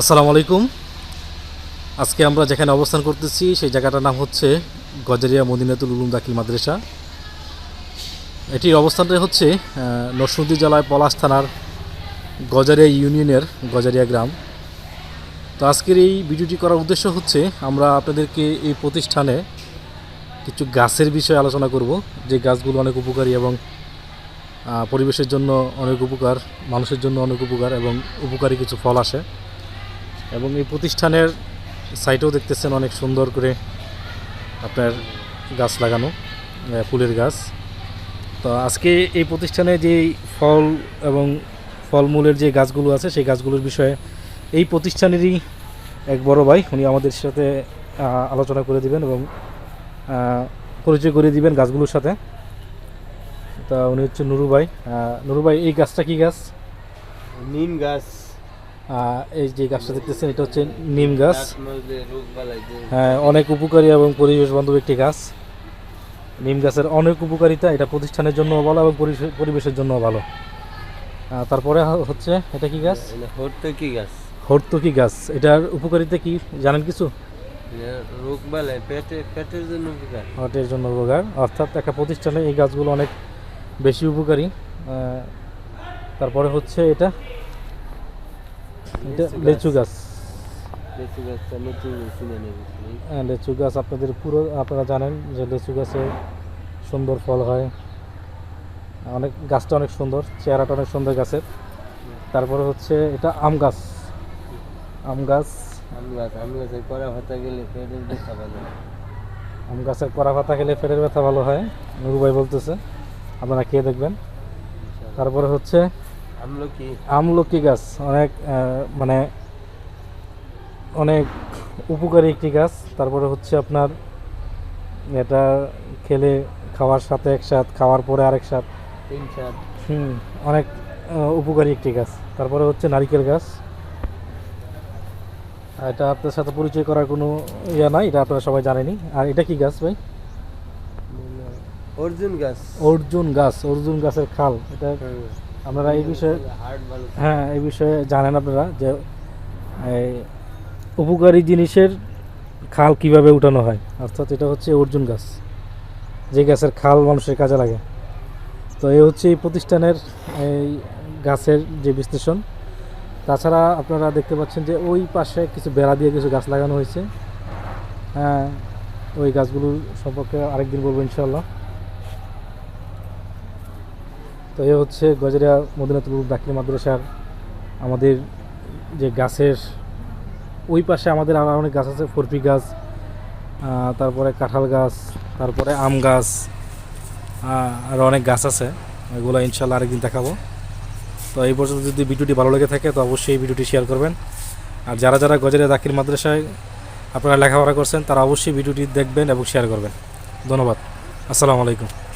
আসসালামু আলাইকুম। আজকে আমরা যেখানে অবস্থান করতেছি, সেই জায়গাটার নাম হচ্ছে গজারিয়া মদিনাতুল উলুম দাখিল মাদ্রাসা। এটির অবস্থানটা হচ্ছে নরসিংদী জেলায় পলাশ থানার গজারিয়া ইউনিয়নের গজারিয়া গ্রাম। তো আজকের এই ভিডিওটি করার উদ্দেশ্য হচ্ছে, আমরা আপনাদেরকে এই প্রতিষ্ঠানে কিছু গাছের বিষয়ে আলোচনা করব। যে গাছগুলো অনেক উপকারী এবং পরিবেশের জন্য অনেক উপকার, মানুষের জন্য অনেক উপকার এবং উপকারী কিছু ফল আসে। এবং এই প্রতিষ্ঠানের সাইটেও দেখতেছেন অনেক সুন্দর করে আপনার গাছ লাগানো ফুলের গাছ। তো আজকে এই প্রতিষ্ঠানে যে ফল এবং ফলমূলের যে গাছগুলো আছে, সেই গাছগুলোর বিষয়ে এই প্রতিষ্ঠানেরই এক বড় ভাই, উনি আমাদের সাথে আলোচনা করে দিবেন এবং পরিচয় করে দিবেন গাছগুলোর সাথে। তা উনি হচ্ছে নুরু ভাই। নুরু ভাই, এই গাছটা কি গাছ? নিম গাছ। এই যে গাছটা দেখতেছেন এটা হচ্ছে নিম গাছ। হ্যাঁ অনেক উপকারী এবং পরিবেশ বান্ধব একটি গাছ। নিম গাছের অনেক উপকারিতা এটা প্রতিষ্ঠানের জন্য ভালো এবং পরিবেশের জন্য ভালো। তারপরে হচ্ছে এটা কি গাছ? হর্তকি গাছ। হর্তকি গাছ। এটার উপকারিতা কি জানেন কিছু? রোগ বালাই পেটে পেটের জন্য উপকার। হার্টের জন্য উপকার। অর্থাৎ একটা প্রতিষ্ঠানে এই গাছগুলো অনেক বেশি উপকারী। তারপরে হচ্ছে এটা লেচু গাছ। লিচু হ্যাঁ, গাছ আপনাদের পুরো আপনারা জানেন যে লেচু গাছে সুন্দর ফল হয়। অনেক গাছটা অনেক সুন্দর চেহারাটা অনেক সুন্দর গাছের। তারপরে হচ্ছে এটা আম গাছ। আম গাছ। আম গাছ আম গাছে করা হতে গেলে পেটের ব্যথা বাজে আম গাছের কড়া পাতা খেলে পেটের ব্যথা ভালো হয় নুরু ভাই বলতেছে। আপনারা খেয়ে দেখবেন। তারপরে হচ্ছে আমলকি? গাছ অনেক মানে অনেক উপকারী একটি গাছ। তারপরে হচ্ছে আপনার এটা খেলে খাওয়ার সাথে একসাথ খাওয়ার পরে আরেক সাথ হুম অনেক উপকারী একটি গাছ। তারপরে হচ্ছে নারিকেল গাছ। আর এটা আপনার সাথে পরিচয় করার কোনো ইয়া নাই এটা আপনারা সবাই জানেনি আর এটা কি গাছ ভাই? অর্জুন গাছ। অর্জুন গাছ অর্জুন গাছের খাল। এটা আপনারা এই বিষয়ে হ্যাঁ এই বিষয়ে জানেন আপনারা যে উপকারী জিনিসের খাল কীভাবে উঠানো হয়। অর্থাৎ এটা হচ্ছে অর্জুন গাছ। যে গাছের খাল মানুষের কাজে লাগে। তো এই হচ্ছে এই প্রতিষ্ঠানের এই গাছের যে বিশ্লেষণ। তাছাড়া আপনারা দেখতে পাচ্ছেন যে ওই পাশে কিছু বেড়া দিয়ে কিছু গাছ লাগানো হয়েছে। হ্যাঁ ওই গাছগুলোর সম্পর্কে আরেকদিন বলব ইনশাল্লাহ তো এ হচ্ছে গজরিয়া মদিনাতুল দাখিল মাদ্রাসার আমাদের যে গাছের ওই পাশে আমাদের আরও অনেক গাছ আছে ফরপি গাছ তারপরে কাঁঠাল গাছ, তারপরে আম গাছ আরও অনেক গাছ আছে। এগুলো ইনশাল্লাহ আরেকদিন দেখাবো। তো এই পর্যন্ত যদি ভিডিওটি ভালো লেগে থাকে, তো অবশ্যই এই ভিডিওটি শেয়ার করবেন। আর যারা যারা গজরিয়া দাখিল মাদ্রাসায় আপনারা লেখাপড়া করছেন, তারা অবশ্যই ভিডিওটি দেখবেন এবং শেয়ার করবেন। ধন্যবাদ। আসসালামু আলাইকুম।